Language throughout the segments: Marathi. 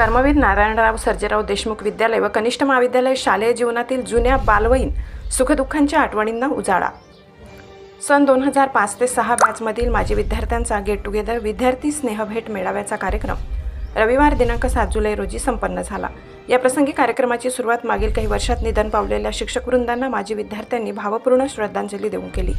कर्मवीर नारायणराव सर्जेराव देशमुख विद्यालय व कनिष्ठ महाविद्यालय शालेय जीवनातील जुन्या बालवयीन सुखदुःखांच्या आठवणींना उजाळा. सन दोन हजार पाच ते सहा बॅचमधील माजी विद्यार्थ्यांचा गेट टुगेदर विद्यार्थी स्नेहभेट मेळाव्याचा कार्यक्रम रविवार दिनांक सात जुलै रोजी संपन्न झाला. या प्रसंगी कार्यक्रमाची सुरुवात मागील काही वर्षात निधन पावलेल्या शिक्षकवृंदांना माजी विद्यार्थ्यांनी भावपूर्ण श्रद्धांजली देऊन केली.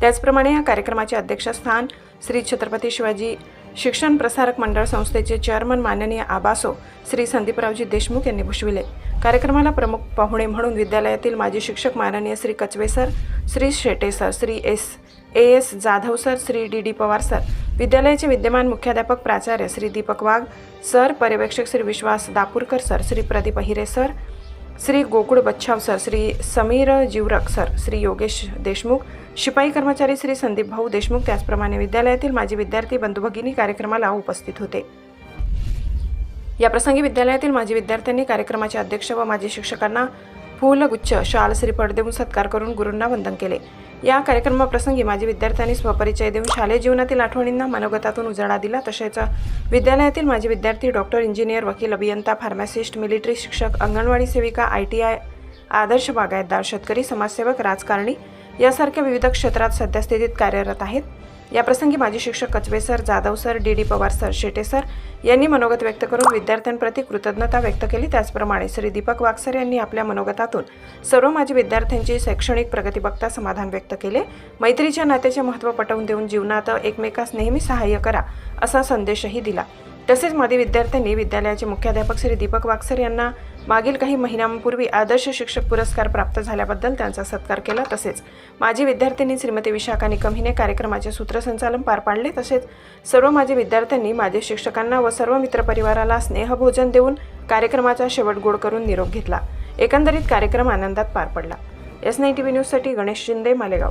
त्याचप्रमाणे या कार्यक्रमाचे अध्यक्षस्थान श्री छत्रपती शिवाजी शिक्षण प्रसारक मंडळ संस्थेचे चेअरमन माननीय आबासो श्री संदीपरावजी देशमुख यांनी भूषविले. कार्यक्रमाला प्रमुख पाहुणे म्हणून विद्यालयातील माजी शिक्षक माननीय Shri Kachve sir Shri Shete sir Shri S A S Jadhav sir Shri D D Pawar sir विद्यालयाचे विद्यमान मुख्याध्यापक प्राचार्य श्री दीपक वाघ सर पर्यवेक्षक Shri Vishwas Dapurkar sir Shri Pradeep Ahire sir Shri Gokul Bachhav sir Shri Sameer Jivrak sir Shri Yogesh Deshmukh शिपाई कर्मचारी श्री संदीप भाऊ देशमुख त्याचप्रमाणे विद्यालयातील माजी विद्यार्थी बंधू भगिनी कार्यक्रमाला उपस्थित होते. या प्रसंगी विद्यालयातील माजी विद्यार्थ्यांनी कार्यक्रमाचे अध्यक्ष व माजी शिक्षकांना फूलगुच्छ शाल श्रीफळ देऊन सत्कार करून गुरूंना वंदन केले. या कार्यक्रमाप्रसंगी माजी विद्यार्थ्यांनी स्वपरिचय देऊन शालेय जीवनातील आठवणींना मनोगतातून उजाळा दिला. तसेच विद्यालयातील माजी विद्यार्थी डॉक्टर इंजिनियर वकील अभियंता फार्मासिस्ट मिलिटरी शिक्षक अंगणवाडी सेविका आय टी आय आदर्श बागायतदार शेतकरी समाजसेवक राजकारणी यासारख्या विविध क्षेत्रात सद्यस्थितीत कार्यरत आहेत. याप्रसंगी माजी शिक्षक Kachve sir Jadhav sir D D Pawar sir Shete sir यांनी मनोगत व्यक्त करून विद्यार्थ्यांप्रती कृतज्ञता व्यक्त केली. त्याचप्रमाणे श्री दीपक वागसर यांनी आपल्या मनोगतातून सर्व माजी विद्यार्थ्यांची शैक्षणिक प्रगती बघता समाधान व्यक्त केले. मैत्रीच्या नात्याचे महत्त्व पटवून देऊन जीवनात एकमेकास नेहमी सहाय्य करा असा संदेशही दिला. तसेच माजी विद्यार्थ्यांनी विद्यालयाचे मुख्याध्यापक श्री दीपक वाक्सर यांना मागील काही महिन्यांपूर्वी आदर्श शिक्षक पुरस्कार प्राप्त झाल्याबद्दल त्यांचा सत्कार केला. तसेच माजी विद्यार्थ्यांनी श्रीमती विशाखा निकम हिने कार्यक्रमाचे सूत्रसंचालन पार पाडले. तसेच सर्व माजी विद्यार्थ्यांनी माजी शिक्षकांना व सर्व मित्रपरिवाराला स्नेहभोजन देऊन कार्यक्रमाचा शेवट गोड करून निरोप घेतला. एकंदरीत कार्यक्रम आनंदात पार पडला. एस नाईन टी व्ही न्यूजसाठी गणेश शिंदे मालेगाव.